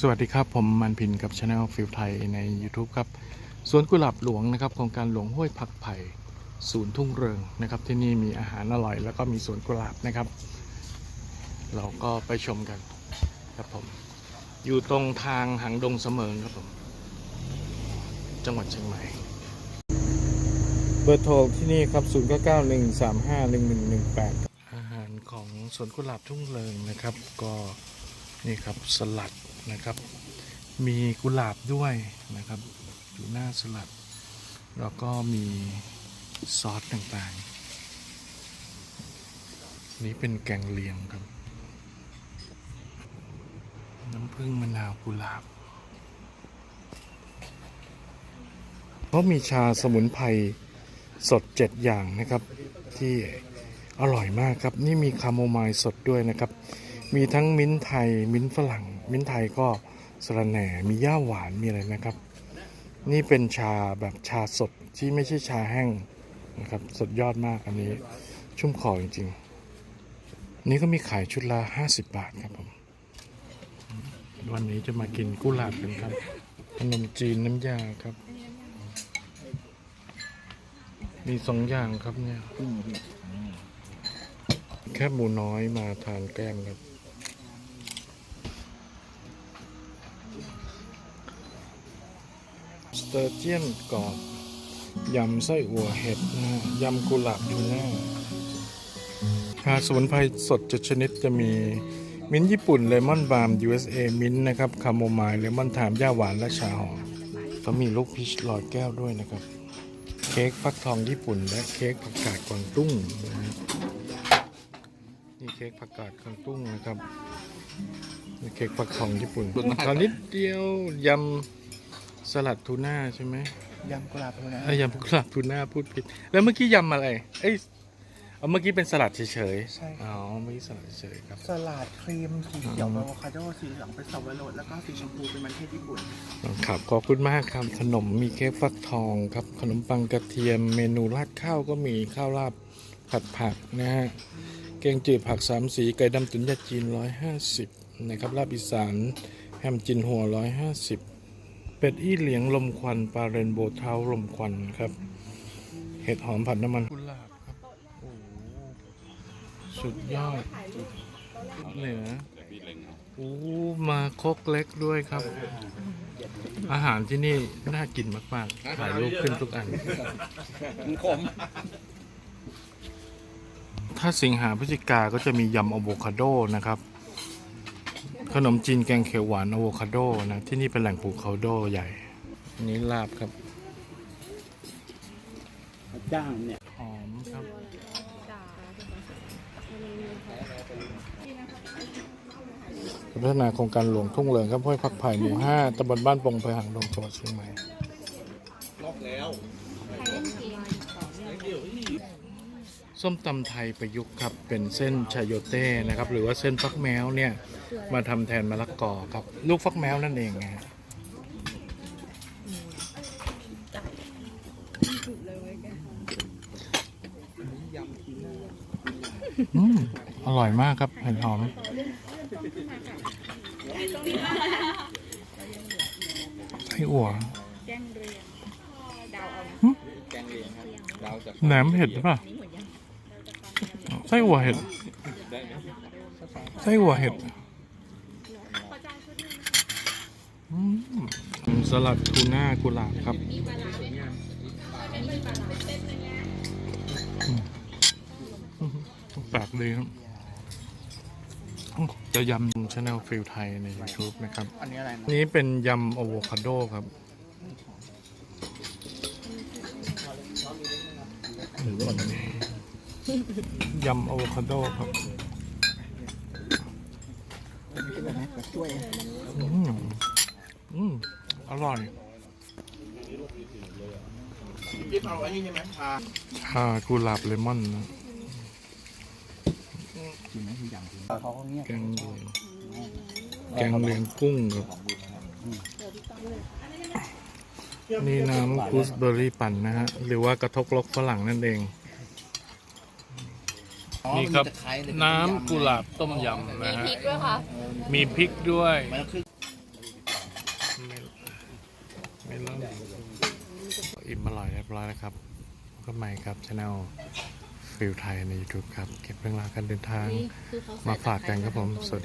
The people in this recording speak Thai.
สวัสดีครับผมมันพินกับช anel ฟิลไทยใน YouTube ครับสวนกุหลาบหลวงนะครับโครงการหลวงห้วยผักไผ่ศูนย์ทุ่งเริงนะครับ ที่นี่มีอาหารอร่อย แล้วก็มีสวนกุหลาบนะครับ เราก็ไปชมกันครับผมอยู่ตรงทางหางดงเสมิงครับผมจังหวัดเชียงใหม่ เบอร์โทรที่นี่ครับ 0 9 9 1 3 5 1 1 1 8 อาหารของสวนกุหลาบทุ่งเริงนะครับ ก็นี่ครับสลัด นะครับ มีกุหลาบด้วยนะครับ อยู่หน้าสลัด แล้วก็มีซอสต่างๆ นี่เป็นแกงเลียงครับ น้ำผึ้งมะนาวกุหลาบเพราะมีชาสมุนไพรสดเจ็ดอย่างนะครับ ที่อร่อยมากครับ นี่มีคาโมไมล์สดด้วยนะครับ มีทั้งมิ้นท์ไทย มิ้นท์ฝรั่ง มิ้นท์ไทยก็สะระแหน่ มีย่าหวาน มีอะไรนะครับ นี่เป็นชาแบบชาสดที่ไม่ใช่ชาแห้งนะครับ สดยอดมากอันนี้ ชุ่มคอจริงๆ นี่ก็มีขายชุดละ50 บาทครับผม วันนี้จะมากินกุหลาบกันครับขนมจีนน้ำยาครับ มีสองอย่างครับเนี่ยแคบหมูน้อยมาทานแกล้มครับ เตอร์เจียนกรอบ ยำไส้อั่วเห็ดนะฮะยำกุหลาบทูน่าชาสมุนไพรสดเจ็ดชนิดจะมีมิ้นท์ญี่ปุ่นเลมอนบาล์ม USA มิ้นท์นะครับคาโมไมล์เลมอนไทม์ย่าหวานและชาหอมก็มีลูกพีชลอยแก้วด้วยนะครับ เค้กฟักทองญี่ปุ่น และเค้กผักกาดกวางตุ้งนะฮะนี่เค้กผักกาดกวางตุ้งนะครับนี่เค้กฟักทองญี่ปุ่นตอนนิดเดียวยำ สลัดทูน่าใช่ไหมยำกุหลาบทูนะเอ้ยยำกุหลาบทูน่าพูดผิด แล้วเมื่อกี้ยำอะไร เอ้ยเอาเมื่อกี้เป็นสลัดเฉยๆใช่อ๋อเมื่อกี้สลัดเฉยๆครับ สลัดครีมสีเขียวอะโวคาโดสีเหลืองเป็นสับปะรดแล้วก็สีชมพูเป็นมันเทศญี่ปุ่น ครับขอบคุณมากครับขนมมีเค้กฟักทองครับ ขนมปังกระเทียมเมนูราดข้าวก็มีข้าวราบผัดผักนะฮะแกงจืดผักสามสีไก่ดำตุ๋นยาจีนร้อยห้าสิบนะครับลาบอีสานแฮมจินหัวร้อยห้าสิบ เป็ดอี้เหลียงลมควันปลาเรนโบว์เท้าลมควันครับ เห็ดหอมผัดน้ำมันกุหลาบครับโอ้โหสุดยอดเหนือโอ้มาครกเล็กด้วยครับ อาหารที่นี่น่ากินมากๆถ่ายรูปขึ้นทุกอันขมถ้าสิงหาพฤศจิกาก็จะมียำอะโวคาโดนะครับ ขนมจีนแกงเขียวหวานอะโวคาโดนะ ที่นี่เป็นแหล่งปลูกอะโวคาโดใหญ่อันนี้ลาบครับจ้างเนี่ยหอมครับพัฒนาโครงการหลวงทุ่งเริงครับห้วยพักไผ่หมู่ห้าตำบลบ้านปงอำเภอหางดงจังหวัดเชียงใหม่ ส้มตำไทยประยุกต์ครับ เป็นเส้นชายโยเต้นะครับ หรือว่าเส้นฟักแมวเนี่ย มาทำแทนมะละกอครับ ลูกฟักแมวนั่นเองนะฮะอืมอร่อยมากครับเห็ดหอม ไส้อั่วแจ้งเรียงดาวเอานะแกงเลียงครับเราจะแหนมเห็ดหรือเปล่ะ ไส้อั่วเห็ดไส้อั่วเห็ดสลัดทูน่ากุหลาบครับแปลกดีครับจะยำชาแนลฟิลไทยใน YouTube นะครับ อันนี้อะไรนะนี้เป็นยำอะโวคาโดครับหรือว่าอะไร ยำอะโวคาโดครับช่วยอืมอืมอร่อยพี่เอาอันนี้ใช่ไหมชาชากุหลาบเลมอนนะกินไหมทุกอย่างเขาก็เงียบแกงเลียงแกงเลียงกุ้งครับนี่น้ำกูสเบอร์รี่ปั่นนะฮะ หรือว่ากระทกลกฝรั่งนั่นเอง นี่ครับ น้ำกุหลาบต้มยำนะฮะพริกด้วยค่ะ มีพริกด้วยมันคือไม่ไม่เล่าอิ่มอร่อยเรียบร้อยแล้วครับพบก็ใหม่ครับช anel ฟิลไทยใน YouTube ครับ เก็บเรื่องราวการเดินทางนี่คือเขาใส่มาฝากกันครับผมตะไคร้สวัสดี